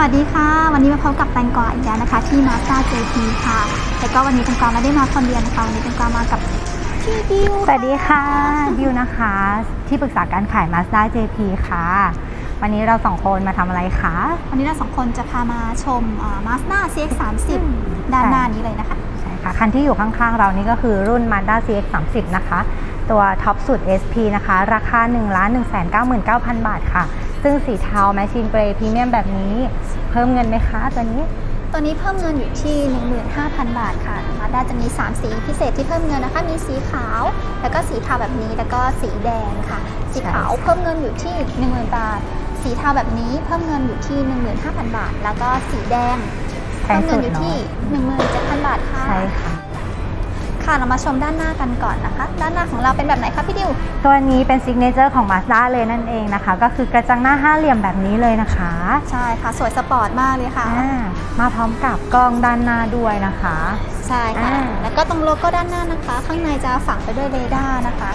วัสดีค่ะ วันนี้มาพบกับแตงกวาอีกแล้วนะคะ ที่ Mazda JP ค่ะ แล้วก็วันนี้แตงกวาไม่ได้มาคนเดียวนะคะวันนี้แตงกวามากับพี่ดิวสวัสดีค่ะดิวนะคะ ที่ปรึกษาการขาย Mazda JP ค่ะ วันนี้เราสองคนมาทำอะไรคะวันนี้เราสองคนจะพามาชมอ่า Mazda CX-30 ด้านหน้านี้เลยนะคะใช่ค่ะคันที่อยู่ข้างๆเรานี่ก็คือรุ่น Mazda CX-30 นะคะ ตัวท็อปสุด SP นะคะ ราคา 1 1 9 9 9 0 0 บาทค่ะ ซึ่งสีเทาแมชชีนเกรย์พรีเมียมแบบนี้ เพิ่มเงินไหมคะตัวนี้ ตัวนี้เพิ่มเงินอยู่ที่ 15,000 บาทค่ะ Mazda จะมี 3 สีพิเศษที่เพิ่มเงินนะคะ มีสีขาว แล้วก็สีเทาแบบนี้ แล้วก็สีแดงค่ะ สีขาวเพิ่มเงินอยู่ที่ 10,000 บาท สีเทาแบบนี้เพิ่มเงินอยู่ที่ 15,000 บาท แล้วก็สีแดงแพเพิ่งมเงิสุนดอยู่เนาะที่ 17,000 บาทค่ะ ใช่ค่ะ ค่ะ เรามาชมด้านหน้ากันก่อนนะคะ ด้านหน้าของเราเป็นแบบไหนคะพี่ดิว ตัวนี้เป็นซิกเนเจอร์ของ Mazda เลยนั่นเองนะคะ ก็คือกระจังหน้าห้าเหลี่ยมแบบนี้เลยนะคะ ใช่ค่ะ สวยสปอร์ตมากเลยค่ะ อ่ามาพร้อมกับกล้องด้านหน้าด้วยนะคะ ใช่ค่ะ อ่า แล้วก็ตรงโลโก้ด้านหน้านะคะ ข้างในจะฝังไปด้วยเรดาร์นะคะ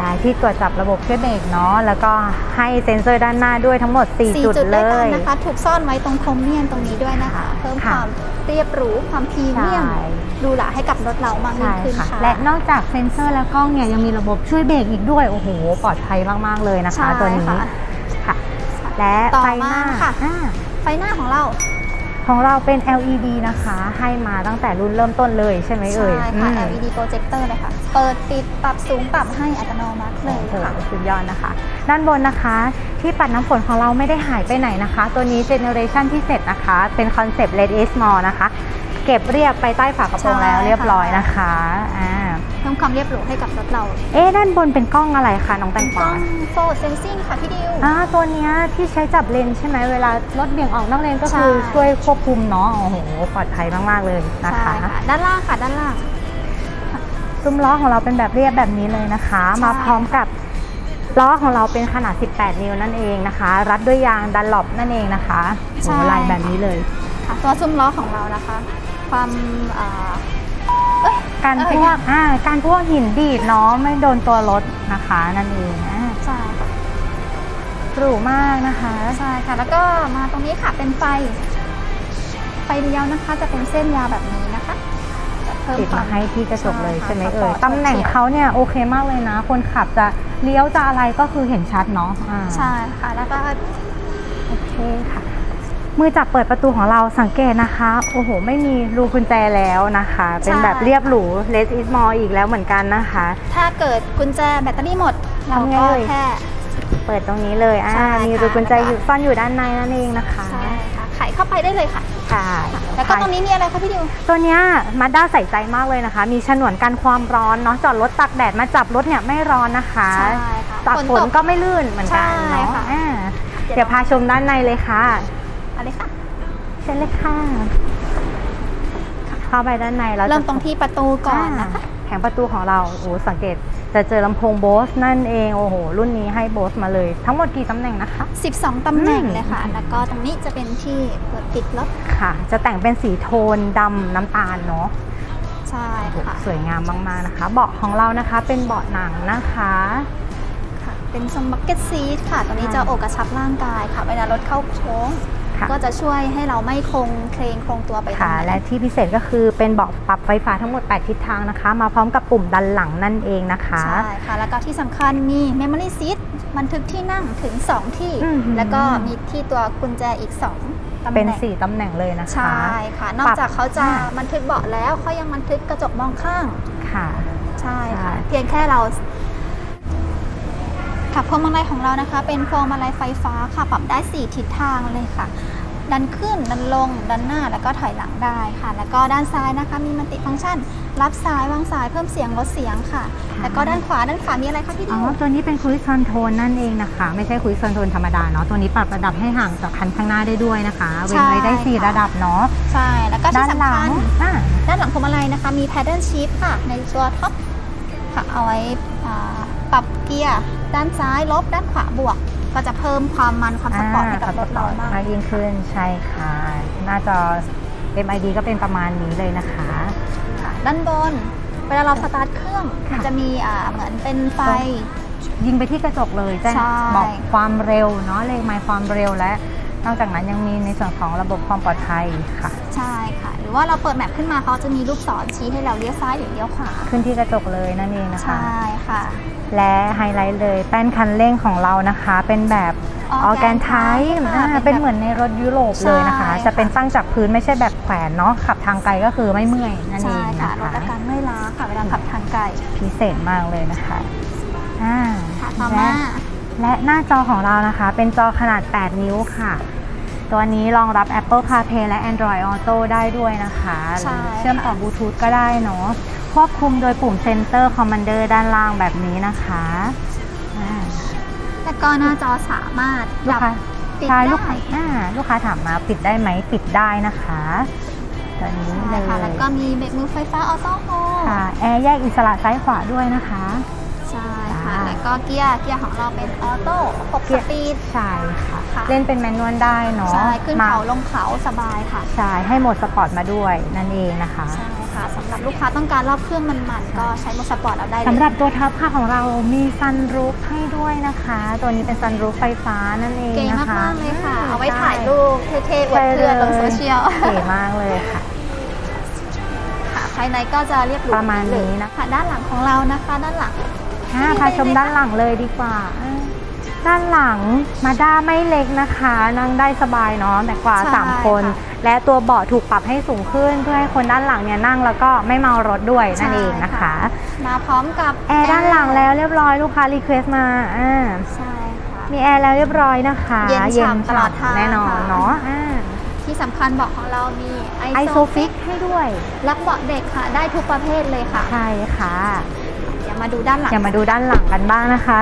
ใช่ที่ตรวจจับระบบช่วยเบรกเนาะแล้วก็ให้เซ็นเซอร์ด้านหน้าด้วยทั้งหมด4 4จุดจุดเลด้วยกันย นะคะถูกซ่อนไว้ตรงโครเมียมตรงนี้ด้วยนะคะ เพิ่มคค่ะ วามเรียบหรูความพรีเมียมใช่หรูหราให้กับรถเรามากยิ่ใช่งขึ้นค่ะ ค่ะ และนอกจากเซ็นเซอร์และกล้องเนี่ยยังมีระบบช่วยเบรกอีกด้วย โอ้โห ปลอดภัยมาก ๆ เลยนะคะ ใช่ตัวนี้ค่ะ ค่ะ และต่อไฟมาหน้าค่ะ อ่าไฟหน้าของเรา ของเราเป็น LED นะคะ ให้มาตั้งแต่รุ่นเริ่มต้นเลยใช่ไหมเอ่ยใช่ค่ะ อืม LED projector เลยค่ะ เปิดปิดปรับสูงปรับให้อัตโนมัติเลยโอ้โหค่ะ สุดยอดนะคะ ด้านบนนะคะ ที่ปัดน้ำฝนของเราไม่ได้หายไปไหนนะคะ ตัวนี้เจเนอเรชันที่เสร็จนะคะ เป็นคอนเซปต์ Let It Small นะคะ เก็บเรียบไปใต้ฝากระโปรงแล้วใช่ค่ะเรียบร้อยนะคะอ่าเพิ่มความเรียบหรูให้กับรถเราเอ๊ะด้านบนเป็นกล้องอะไรคะน้องแตเป็นงกกล้วาอง forward sensing ค่ะพี่ดิว อ่าตัวเนี้ยที่ใช้จับเลนใช่ไหมเวลารถเบี่ยงออกนอกเลนก็คือใช่ ช่วยควบคุมเนาะโอ้โหปลอดภัยมากๆเลยนะใช่คะค่ะด้านล่างค่ะด้านล่าง ซุ้มล้อของเราเป็นแบบเรียบแบบนี้เลยนะคะ ใช่ มาพร้อมกับล้อของเราเป็นขนาด 18 นิ้วนั่นเองนะคะ รัดด้วยยางดันหลบนั่นเองนะคะโอ้โหลายแบบนี้เลย ค่ะตัวซุ้มล้อของเรานะคะ ความอ่าเอ้ย การเอ้พยวกอ่าการพวกหินดีดเนาะไม่โดนตัวรถนะคะนั่นเองอ่าใช่ค่ะหรูมากนะคะใช่ค่ะ แล้วก็มาตรงนี้ค่ะเป็นไฟ ไฟเลี้ยวนะคะจะเป็นเส้นยาวแบบนี้นะคะจะเพิ่มติดควมาให้ที่กระจกเลยใช่ไหมค่ะเอ่ยสปร์ตำแหน่งเขาเนี่ยโอเคมากเลยนะ คนขับจะเลี้ยวจะอะไรก็คือเห็นชัดเนาะอ่าใช่ค่ะแล้วก็โอเคค่ะ มือจับเปิดประตูของเราสังเกตนะคะ โอ้โห ไม่มีรูกุญแจแล้วนะคะ เป็นแบบเรียบหรู less is more อีกแล้วเหมือนกันนะคะ ถ้าเกิดกุญแจแบตเตอรี่หมด เราทำไงก็เอ่ยแค่เปิดตรงนี้เลยอ่าใช่มีค่ะรูกุญแจแล้วก็อยู่ซ่อนอยู่ด้านในนั่นเองนะคะใช่ค่ะไขเข้าไปได้เลยค่ะค่ะแล้วก็ตรงนี้มีอะไรคะพี่ดิวตัวเนี้ยมาด้าใส่ใจมากเลยนะคะ มีฉนวนกันความร้อนเนาะจอดรถตากแดดมาจับรถเนี่ยไม่ร้อนนะคะใช่ค่ะตากฝนฝนตกก็ไม่ลื่นเหมือนกันใช่เนาะค่ะอ่าเดี๋ยวพาชมด้านในเลยค่ะ อะไรค่ะเชิญเลยค่ะ เข้าไปด้านในแล้วจะเริ่มตรงที่ประตูก่อนนะคะาแผงประตูของเราโอ้โหสังเกตจะเจอลำโพงโบสนั่นเองโอ้โห รุ่นนี้ให้โบสมาเลย ทั้งหมดกี่ตำแหน่งนะคะ 12 ตำแหน่งอืมเลยค่ะ แล้วก็ตรงนี้จะเป็นที่เปิดปิดรถค่ะ จะแต่งเป็นสีโทนดำน้ำตาลเนาะใช่ค่ะสวยงามมากๆนะคะ เบาะของเรานะคะเป็นเบาะหนังนะคะค่ะเป็นสมักเก็ตซีทค่ะตรงนี้ค่ะจะโอกระชับร่างกายค่ะ เวลารถเข้าโค้งค่ะ ก็จะช่วยให้เราไม่คงเครงคงตัวไปตรงค่ะไหนและที่พิเศษก็คือเป็นเบาะปรับไฟฟ้าทั้งหมด 8 ทิศทางนะคะ มาพร้อมกับปุ่มดันหลังนั่นเองนะคะ ใช่ค่ะ แล้วก็ที่สำคัญมี Memory Seat บันทึกที่นั่งถึง 2 ที่อืมแล้วก็มีที่ตัวกุญแจอีก2ตำแหเป็นน่ง4ตำแหน่งเลยนะคะ ใช่ค่ะ นอกจากเขาจะอ่าบันทึกเบาะแล้วเขายังบันทึกกระจกมองข้าง ค่ะ ใช่ค่ะใช่เพียงแค่เรา ค่ะพวงมาลัยของเรานะคะ เป็นพวงมาลัยไฟฟ้าค่ะปรับได้ 4 ทิศทางเลยค่ะ ดันขึ้นดันลงดันหน้าแล้วก็ถอยหลังได้ค่ะ แล้วก็ด้านซ้ายนะคะ มีมัลติฟังก์ชัน รับสายวางสายเพิ่มเสียงลดเสียงค่ะ แล้วก็ด้านขวาด้านขวามีอะไรคะพี่ดิอ๋อวตัวนี้เป็นคุยคอนโทรลนั่นเองนะคะ ไม่ใช่คุยคอนโทรลธรรมดาเนาะตัวนี้ปรับระดับให้ห่างจากคันข้างหน้าได้ด้วยนะคะเว้นไว้ได้ใช่4ค่ะระดับเนาะใช่แล้วก็ด้าที่นหสำลัคังญอ่าด้านหลังพวงมาลัยนะคะ มี paddle shift ค่ะ ในตัวท็อปค่ะเอาไว้อ่าปรับเกียร์ ด้านซ้ายลบด้านขวาบวก ก็จะเพิ่มความมันความสปอร์ตให้กับรถเรามากมากยิ่งขึ้นใช่ค่ะ หน้าจอ MID ก็เป็นประมาณนี้เลยนะคะค่ะด้านบนเวลาเราสตาร์ทเครื่องค่ะมันจะมีอ่าเหมือนเป็นไฟยิงไปที่กระจกเลยแจ้งใช่บอกความเร็วเนาะเลขหมายความเร็วและ นอกจากนั้นยังมีในส่วนของระบบความปลอดภัยค่ะ ใช่ค่ะ หรือว่าเราเปิดแมปขึ้นมาเขาจะมีลูกศรชี้ให้เราเลี้ยวซ้ายหรือเลี้ยวขวา ขึ้นที่กระจกเลยนั่นเองนะคะ ใช่ค่ะ และไฮไลท์เลยแป้นคันเร่งของเรานะคะ เป็นแบบออ Organ แกนไท type ค่ะเป็นเป็นแบบเหมือนในรถยุโรปเลยนะคะใช่ค่ะจะเป็นตั้งจากพื้นไม่ใช่แบบแขวนเนาะขับทางไกลก็คือไม่เมื่อยนั่นเอใช่งค่ะนะลดคะอาการเมื่อยล้าค่ะเวลาขับทางไกลพิเศษมากเลยนะคะอ่าค่ะต่อและมา และหน้าจอของเรานะคะ เป็นจอขนาด 8 นิ้วค่ะ ตัวนี้รองรับ Apple CarPlay และ Android Auto ได้ด้วยนะคะใช่เชื่อมต่อบลูทูธก็ได้เนาะควบคุมโดยปุ่ม Center Commander ด้านล่างแบบนี้นะคะอ่าแล้วก็หน้าจอสามารถลูกดับค้าปิดใช่ได้ลูกค้าอ่าลูกค้าถามมาปิดได้ไหมปิดได้นะคะตัวนี้เลใช่ยค่ะแล้วก็มีเบรกมือไฟฟ้าออโต้โฮค่ะแอร์แยกอิสระซ้ายขวาด้วยนะคะ ใช่ ค่ะอ่าแล้วก็เกียร์เกียร์ของเราเป็นออโต้6สปีด ใช่ค่ะ ค่ะ เล่นเป็นแมนนวลได้เนาะใช่ขึ้นมาเขาลงเขาสบายค่ะ ใช่ให้โหมดสปอร์ตมาด้วยนั่นเองนะคะ ใช่ค่ะสำหรับลูกค้าต้องการรอบเครื่องมันๆก็ใช้โหมดสปอร์ตเอาได้เลย สำหรับตัวท็อปค่ะของเรามีซันรูฟให้ด้วยนะคะ ตัวนี้เป็นซันรูฟไฟฟ้านั่นเองเก๋นะคะมากๆเลยค่ะ เอาไว้ใช่ถ่ายรูปเท่ๆอวดเพื่อนลงโซเชียลเก๋มากเลยค่ะ ค่ะภายในก็จะเรียบหรูประมาณนี้นะค่ะด้านหลังของเรานะคะ ด้านหลัง อ่าพาชมด้านหลังเลยดีกว่าอ่า ด้านหลังมาด้าไม่เล็กนะคะ นั่งได้สบายเนาะแต่กว่าใช่3คนค่ะและตัวเบาะถูกปรับให้สูงขึ้น เพื่อให้คนด้านหลังเนี่ยนั่งแล้วก็ไม่เมารถด้วยนั่นเองนะคะ มาพร้อมกับแอร์ด้านหลังแล้วเรียบร้อยลูกค้ารีเควสมาอ่าใช่ค่ะมีแอร์แล้วเรียบร้อยนะคะเย็นฉ่ำตลอดทางแน่นอนค่ะเนาะอ่าที่สำคัญเบาะของเรามีไอโซฟิกให้ด้วย รับเบาะเด็กค่ะ ได้ทุกประเภทเลยค่ะ ใช่ค่ะเดี๋ยว มาดูด้านหลังอย่ามาดูด้านหลังกันบ้างนะคะ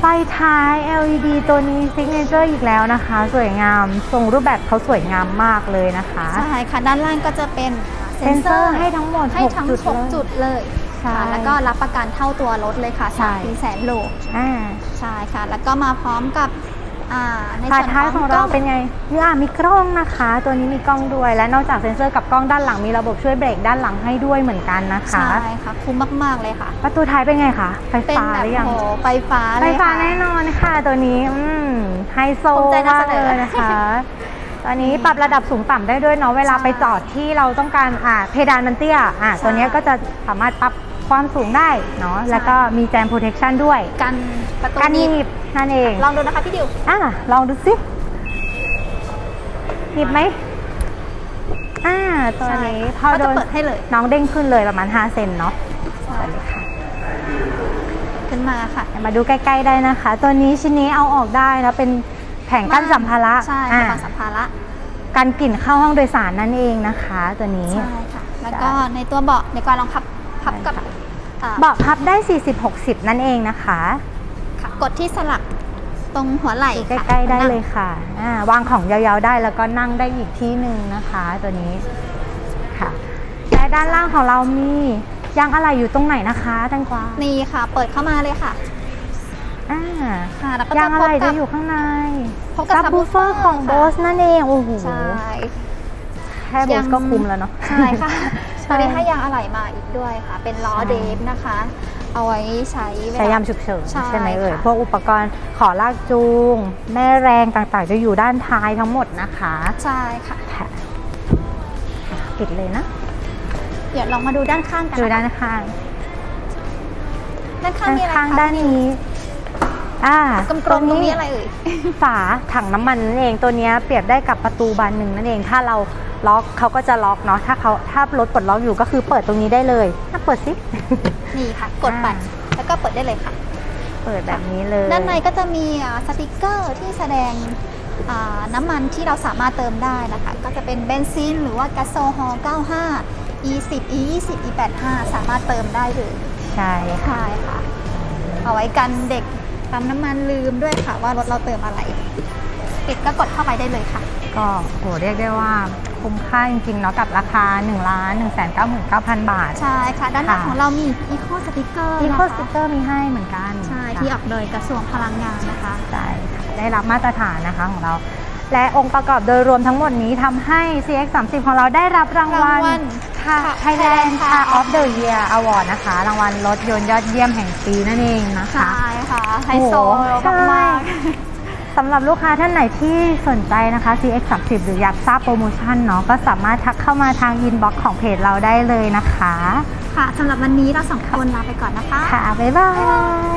ไฟท้าย LED ตัวนี้ซิกเนเจอร์อีกแล้วนะคะ สวยงามทรงรูปแบบเขาสวยงามมากเลยนะคะใช่ค่ะด้านล่างก็จะเป็นเซ็นเซอร์ให้ทั้งหมดให้ทั้ง6จุดหกเลยจุดเลยใช่ค่ะแล้วก็รับประกันเท่าตัวรถเลยค่ะใช่สามปีแสนโลอ่าใช่ค่ะ แล้วก็มาพร้อมกับอ่าใน ฝาส่วนท้ายขขอองงกล้เราองเป็นไงนี่อะมีกล้องนะคะ ตัวนี้มีกล้องด้วย และนอกจากเซ็นเซอร์กับกล้องด้านหลังมีระบบช่วยเบรกด้านหลังให้ด้วยเหมือนกันนะคะ ใช่ค่ะ คุ้มมาก ๆ เลยค่ะ ประตูท้ายเป็นไงคะ ไฟเป็นฟ้าแบบหรือยังโหไฟฟ้าไฟเลยฟ้าค่ะแน่นอนค่ะ ตัวนี้อืมไฮโซภูมิใจนำมาเสกนอเลยนะคะตอนนี้ปรับระดับสูงต่ำได้ด้วยเนาะเวลาใช่ไปจอดที่เราต้องการอ่าเพดานมันเตี้ยอ่าใช่ตัวเนี้ยก็จะสามารถปรับ ความสูงได้เนาะใช่แล้วก็มีแจมโปรเทคชันด้วย กันประตูการหหนีนีบบนั่นเองลองดูนะคะพี่ดิวอะลองดูสิหนีบไหมอ่าตัวนี้พอก็โดจะนเปิดให้เลยน้องเด้งขึ้นเลยประมาณ 5 เซนเนาะตัวนี้ค่ะขึ้นมาค่ะเดี๋ยวมาดูใกล้ๆได้นะคะ ตัวนี้ชิ้นนี้เอาออกได้แล้วเป็นแผงกั้นสัมภาระใช่อ่าค่ะสัมภาระกันกลิ่นเข้าห้องโดยสารนั่นเองนะคะ ตัวนี้ใช่ค่ะแล้วก็ในตัวเบาะในการลองพับพับกับใช่ค่ะอ่า เบาะพับได้ 40-60 นั่นเองนะคะค่ะกดที่สลักตรงหัวไหล่ใกค่ะล้ๆได้นั่งเลยค่ะอ่าวางของยาวๆได้แล้วก็นั่งได้อีกที่หนึ่งนะคะตัวนี้ค่ะและด้านล่างของเรามียางอะไหล่อยู่ตรงไหนนะคะแตงกวานี่ค่ะ เปิดเข้ามาเลยค่ะอ่าค่ะแล้วก็ยางจะอะพไหบล่กัจะบอยู่ข้างในพบกับซับบูเฟอร์ของโบสนั่นเองโอ้โหใช่แค่โบสก็คุ้มแล้วเนาะใช่ค่ะใช่ ตอนนี้ให้ยางอะไหล่มาอีกด้วยค่ะ เป็นล้อใช่เดฟนะคะ เอาไว้ใช้เวลใช้ยามฉุกเฉินใช่ใช่ไหมเอ่ยค่ะพวกอุปกรณ์ขอลากจูง แม่แรงต่างๆ จะอยู่ด้านท้ายทั้งหมดนะคะ ใช่ค่ะค่ะปิดเลยนะ เดี๋ยวลองมาดูด้านข้างกันดูนะคะด้านข้างด้านข้างด้านมีอะไรข้างคะด้านนี้ อ่ากลมๆตรงนี้อะไรเอ่ย ฝาถังน้ำมันนั่นเองตัวเนี้ยเปรียบได้กับประตูบานหนึ่งนั่นเอง ถ้าเราล็อกเขาก็จะล็อกเนาะถ้าเขาถ้ารถปลดล็อกอยู่ก็คือเปิดตรงนี้ได้เลยถ้าเปิดสินี่ค่ะ กดไปอ่าแล้วก็เปิดได้เลยค่ะ เปิดแบบนี้เลย ด้านในก็จะมีอ่าสติกเกอร์ที่แสดงอ่าน้ำมันที่เราสามารถเติมได้นะคะ ก็จะเป็นเบนซินหรือว่าแก๊สโซฮอล์95 E10 E20 E85 สามารถเติมได้เลยใช่ค่ะใช่ค่ะเอาไว้กันเด็ก ปั๊มน้ำมันลืมด้วยค่ะ ว่ารถเราเติมอะไรปิดก็กดเข้าไปได้เลยค่ะ ก็โหเรียกได้ว่าคุ้มค่าจริงๆเนาะกับราคา1 1 9 9 9 0 0บาท ใช่ค่ะ ด้านหน้าของเรามี Eco Sticker อีนะโคสติกเกอร์มีให้เหมือนกัน ใช่ ที่ออกโดยกระทรวงพลังงานนะคะ ใช่ค่ะได้รับมาตรฐานนะคะของเรา และองค์ประกอบโดยรวมทั้งหมดนี้ทำให้ CX 3 0ของเราได้รับรางวัล ค่ะค่ะ Thailand Car Car of of the Year Award นะคะ รางวัลรถยนต์ยอดเยี่ยมแห่งปีนั่นเองนะคะ ใช่ค่ะไฮโซโอ้โหใช่มากสำหรับลูกค้าท่านไหนที่สนใจนะคะ CX 3 0หรืออยากทราบโปรโมชั่นเนาะก็สามารถทักเข้ามาทางอินบ็อกซ์ของเพจเราได้เลยนะคะ ค่ะสำหรับวันนี้เราสองคนลาไปก่อนนะคะ ค่ะ บ๊ายบาย